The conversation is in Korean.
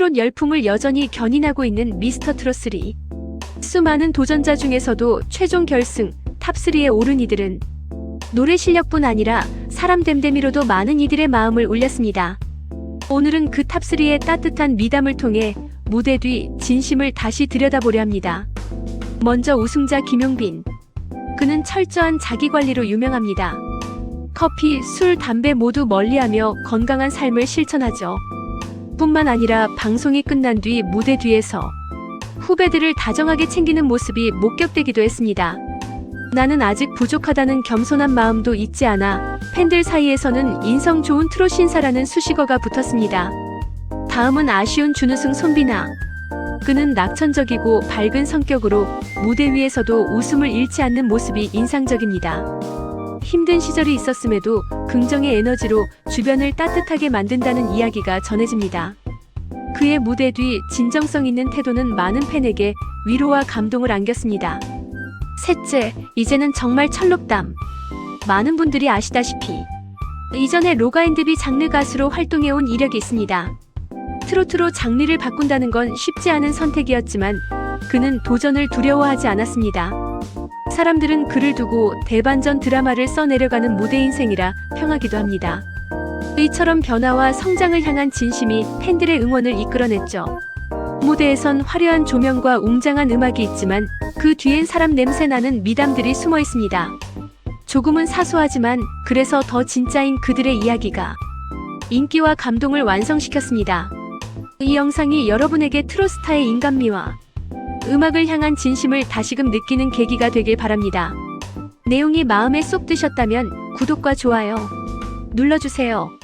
트롯 열풍을 여전히 견인하고 있는 미스터 트롯 3. 수많은 도전자 중에서도 최종 결승 탑3에 오른 이들은 노래 실력뿐 아니라 사람 됨됨이로도 많은 이들의 마음을 울렸습니다. 오늘은 그 탑3의 따뜻한 미담을 통해 무대 뒤 진심을 다시 들여다보려 합니다. 먼저 우승자 김용빈. 그는 철저한 자기 관리로 유명합니다. 커피, 술, 담배 모두 멀리하며 건강한 삶을 실천하죠. 뿐만 아니라 방송이 끝난 뒤 무대 뒤에서 후배들을 다정하게 챙기는 모습이 목격되기도 했습니다. 나는 아직 부족하다는 겸손한 마음도 잊지 않아 팬들 사이에서는 인성 좋은 트롯 신사라는 수식어가 붙었습니다. 다음은 아쉬운 준우승 손비나. 그는 낙천적이고 밝은 성격으로 무대 위에서도 웃음을 잃지 않는 모습이 인상적입니다. 힘든 시절이 있었음에도 긍정의 에너지로 주변을 따뜻하게 만든다는 이야기가 전해집니다. 그의 무대 뒤 진정성 있는 태도는 많은 팬에게 위로와 감동을 안겼습니다. 셋째, 이제는 정말 철록담. 많은 분들이 아시다시피 이전에 로가앤드비 장르 가수로 활동해온 이력이 있습니다. 트로트로 장르를 바꾼다는 건 쉽지 않은 선택이었지만 그는 도전을 두려워하지 않았습니다. 사람들은 그를 두고 대반전 드라마를 써내려가는 무대 인생이라 평하기도 합니다. 이처럼 변화와 성장을 향한 진심이 팬들의 응원을 이끌어냈죠. 무대에선 화려한 조명과 웅장한 음악이 있지만 그 뒤엔 사람 냄새 나는 미담들이 숨어 있습니다. 조금은 사소하지만 그래서 더 진짜인 그들의 이야기가 인기와 감동을 완성시켰습니다. 이 영상이 여러분에게 트로스타의 인간미와 음악을 향한 진심을 다시금 느끼는 계기가 되길 바랍니다. 내용이 마음에 쏙 드셨다면 구독과 좋아요 눌러주세요.